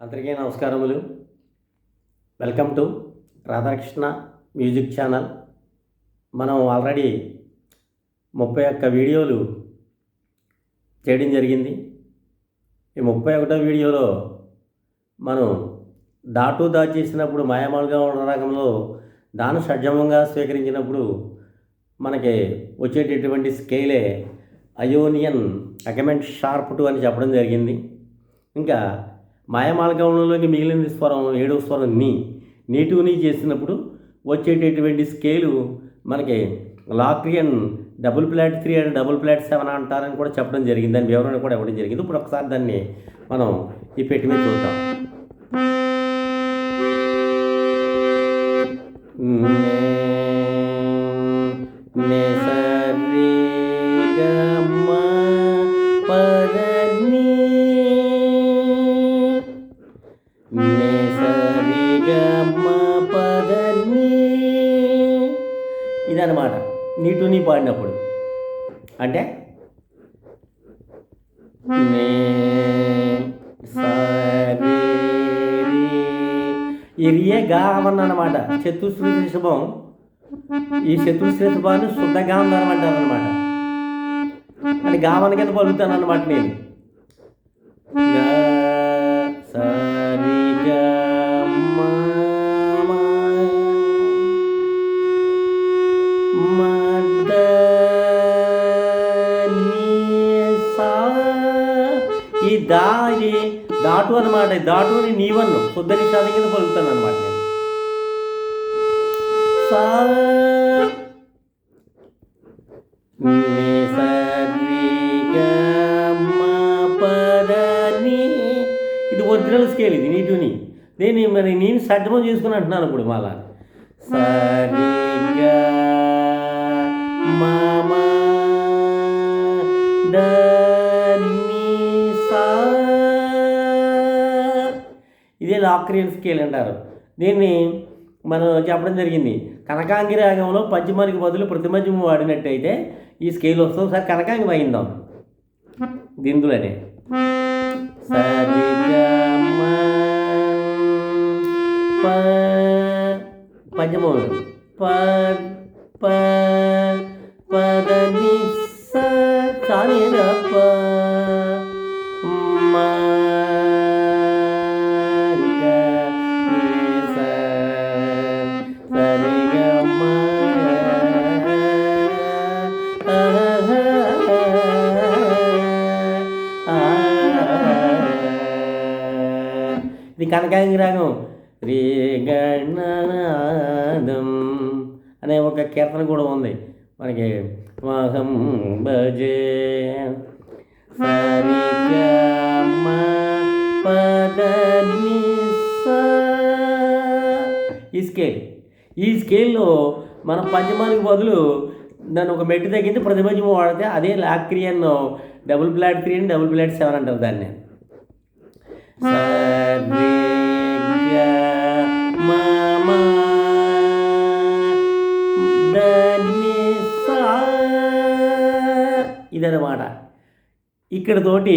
అందరికీ నమస్కారములు. Welcome to Radhakrishna music channel మనం ఆల్రెడీ ముప్పై ఒక్క వీడియోలు చేయడం జరిగింది. ఈ ముప్పై ఒకటో వీడియోలో మనం దాటు దాచేసినప్పుడు మాయమాలుగా ఉన్న రకంలో దాను షడ్జమంగా స్వీకరించినప్పుడు మనకి వచ్చేటటువంటి స్కేలే అయోనియన్ అగమెంట్ షార్ప్ టూ అని చెప్పడం జరిగింది. ఇంకా మాయమాలగౌనంలోకి మిగిలిన స్వరం ఏడవ స్వరం నీ. నీటుని చేసినప్పుడు వచ్చేటటువంటి స్కేలు మనకి Locrian double flat three and double flat seven అంటారని కూడా చెప్పడం జరిగింది. దాని వివరణ కూడా ఇవ్వడం జరిగింది. ఇప్పుడు ఒకసారి దాన్ని మనం ఈ పెట్టి మీద చూద్దాం. ఇదన్నమాట నీటు నీ పాడినప్పుడు అంటే నే సరి ఇరియే అనమాట చతుశ్రుతి శుభం. ఈ చతుశ్రుతి శుభాన్ని శుద్ధ గాంధారం అంటారు అనమాట అంటే గామన కింద పలుకుతాను అనమాట నేను ఈ దా ఇది దాటు అనమాట దాటు అని నీవన్ను శుద్ధ నిషాదం కింద పలుకుతాను అనమాట నేను. సా పద ఇది ఒరిజినల్ స్కేల్ ఇది నీటుని. నేను మరి నేను సడ్డమం చేసుకుని అంటున్నాను ఇప్పుడు మళ్ళా సరిగా గ ఇదే లాక్రియన్ స్కేల్ అంటారు. దీన్ని మనం చెప్పడం జరిగింది. కనకాంగి రాగంలో పద్యమానికి బదులు ప్రతిమధ్యము వాడినట్టయితే ఈ స్కేల్ వస్తుంది. ఒకసారి కనకాంగి వాయిందాం దిందులనే సరి ప ప ఇది కనకాంగి రాగం. రే గణనాదం అనే ఒక కీర్తన కూడా ఉంది. మనకి మహం భజే సరి ఈ స్కేల్. ఈ స్కేల్లో మన పంచమానికి బదులు దాన్ని ఒక మెట్టు తగ్గించి ప్రతిపంచం వాడితే అదే లాక్రియన్ డబుల్ ప్లాట్ త్రీ అని డబుల్ ప్లాట్ సెవెన్ అంటారు దాన్ని. సరి గ మ మ ఇదన్నమాట. ఇక్కడ తోటి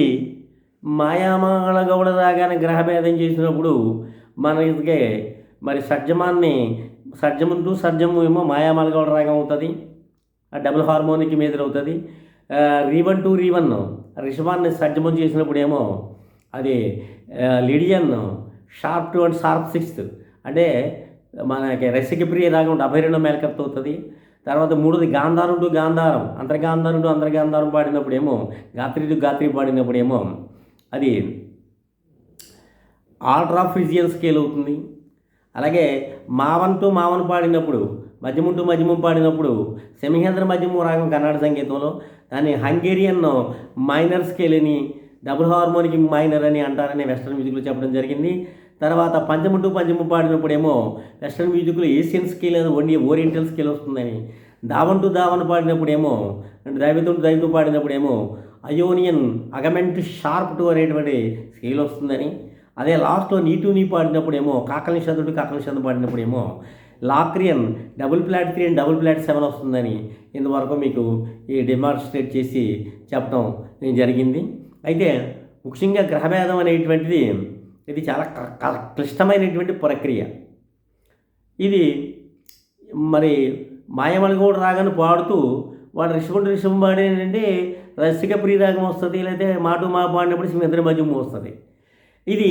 మాయామాల గౌడ రాగానే గ్రహభేదం చేసినప్పుడు మనకి మరి సజ్జమాన్ని సజ్జము టు సజ్జము ఏమో మాయామాల గౌడ రాగం అవుతుంది. ఆ డబుల్ హార్మోనిక్ మీద అవుతుంది రీవన్ టు రీవన్ రిషభాన్ని సజ్జమం చేసినప్పుడు ఏమో అది Lydian sharp two and sharp sixth అంటే మనకి రసికప్రియ రాగం డెబ్బై రెండో మేలకత్తు అవుతుంది తర్వాత మూడోది గాంధారం గాంధారం. అంతర్గాంధారుడు అంతర్గాంధారం పాడినప్పుడు ఏమో గాత్రి పాడినప్పుడేమో గాత్రి పాడినప్పుడు ఏమో అది ఆర్డర్ ఆఫ్ ఫిజియన్ స్కేల్ అవుతుంది. అలాగే మావన్ మావన్ పాడినప్పుడు మధ్యముంటూ మధ్యమం పాడినప్పుడు సెమిహేంద్ర మధ్యమం రాగం కర్ణాటక సంగీతంలో దాన్ని హంగేరియన్ మైనర్ స్కేల్ అని డబుల్ హార్మోనిక్ మైనర్ అని అంటారని వెస్ట్రన్ మ్యూజిక్లో చెప్పడం జరిగింది. తర్వాత పంచము టు పంచము పాడినప్పుడేమో వెస్ట్రన్ మ్యూజిక్లో ఏషియన్ స్కేల్ అని ఓన్లీ ఓరియంటల్ స్కేల్ వస్తుందని. దావన్ టు దావన్ పాడినప్పుడేమో అంటే దైవతం టు దైవతం పాడినప్పుడేమో అయోనియన్ అగమెంట్ షార్ప్ టు అనేటువంటి స్కేల్ వస్తుందని. అదే లాస్ట్లో నీ టు నీ పాడినప్పుడేమో కాకలి చదువుడు కాకలి చదువు పాడినప్పుడేమో Locrian double flat three and double flat seven వస్తుందని ఇంతవరకు మీకు ఈ డెమాన్స్ట్రేట్ చేసి చెప్పడం జరిగింది. అయితే ముఖ్యంగా గ్రహభేదం అనేటువంటిది ఇది చాలా క- క్లిష్టమైనటువంటి ప్రక్రియ. ఇది మరి మాయమణిగూడ రాగాన్ని పాడుతూ వాడు రిషభుడు రిషభం పాడేంటంటే రసిక ప్రియరాగం వస్తుంది లేకపోతే మాటు మా పాడినప్పుడు సింహద్ర మధ్యము వస్తుంది. ఇది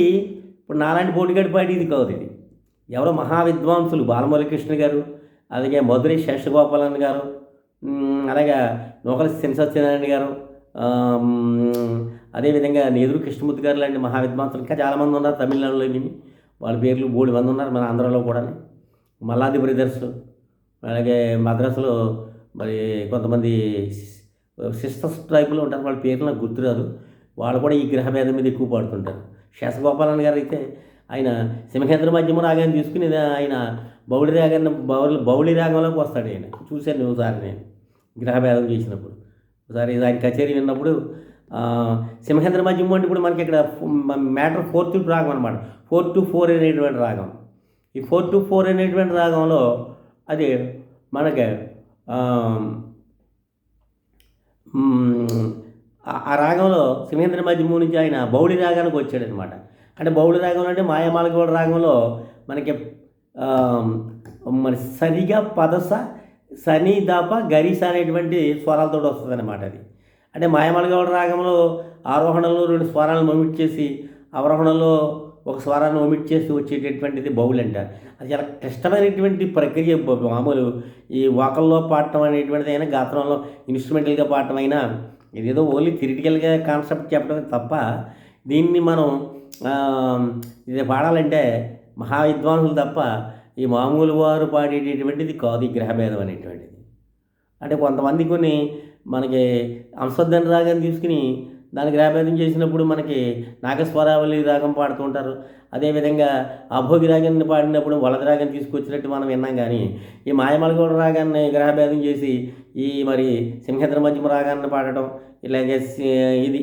ఇప్పుడు నాలాంటి పోటీగడి పాడేది ఇది కాదు ఇది. ఎవరో మహా విద్వాంసులు బాలమురళీకృష్ణ గారు అలాగే మధురై శేషగోపాలన్ గారు అలాగే నూకల సింసత్యనారాయణ గారు అదేవిధంగా నేదురు కృష్ణమూర్తి గారు లాంటి మహా విద్వాంసులు ఇంకా చాలామంది ఉన్నారు తమిళనాడులో విని వాళ్ళ పేర్లు బోడి మంది ఉన్నారు మన ఆంధ్రాలో కూడా మల్లాది బ్రదర్స్ అలాగే మద్రాసులో మరి కొంతమంది సిస్టర్స్ టైపులో ఉంటారు. వాళ్ళ పేర్లు నాకు గుర్తురాదు వాళ్ళు కూడా ఈ గ్రహ భేదం మీద ఎక్కువ పాడుతుంటారు. శేషగోపాలన్ గారు అయితే ఆయన సింహేంద్ర మధ్యమ రాగాన్ని తీసుకుని ఆయన బౌళి రాగాన్ని బౌళి బౌళి రాగంలోకి వస్తాడు ఆయన. చూశాను ఒకసారి నేను గ్రహభేదం చేసినప్పుడు. ఒకసారి ఆయన కచేరీ విన్నప్పుడు సింహేంద్ర మధ్యమ అంటే ఇప్పుడు మనకి ఇక్కడ మ్యాటర్ ఫోర్ టు రాగం అనమాట ఫోర్ టు ఫోర్ అనేటువంటి రాగం. ఈ ఫోర్ టు ఫోర్ అనేటువంటి రాగంలో అది మనకి ఆ, రాగంలో సింహేంద్ర మధ్యము నుంచి ఆయన బౌళి రాగానికి వచ్చాడనమాట అంటే బౌళి రాగం అంటే మాయమాలగోడ రాగంలో మనకి మరి సరిగా పదస సని దాప గరిస అనేటువంటి స్వరాలతో వస్తుంది అనమాట అది. అంటే మాయమలగౌడ రాగంలో ఆరోహణలో రెండు స్వరాలను ఒమిట్ చేసి అవరోహణలో ఒక స్వరాన్ని ఒమిట్ చేసి వచ్చేటటువంటిది బౌల్ అంటారు. అది చాలా క్లిష్టమైనటువంటి ప్రక్రియ మామూలు ఈ వాకల్లో పాడటం అనేటువంటిది అయినా గాత్రంలో ఇన్స్ట్రుమెంటల్గా పాడటం అయినా ఇదేదో ఓన్లీ థిరిటికల్గా కాన్సెప్ట్ చెప్పడమే తప్ప దీన్ని మనం ఇది పాడాలంటే మహా విద్వాంసులు తప్ప ఈ మామూలు వారు పాడేటటువంటిది కాదు ఈ గ్రహభేదం అనేటువంటిది. అంటే కొంతమంది కొన్ని మనకి అంశోద్ధన రాగాన్ని తీసుకుని దానికి రాభేదం చేసినప్పుడు మనకి నాగస్వరావళి రాగం పాడుతూ ఉంటారు అదేవిధంగా అభోగి రాగాన్ని పాడినప్పుడు వలద రాగాన్ని తీసుకొచ్చినట్టు మనం విన్నాం కానీ ఈ మాయమలగూడ రాగాన్ని గ్రహభేదం చేసి ఈ మరి సింహద్ర మధ్యమ రాగాన్ని పాడటం ఇలాగే సి- ఇది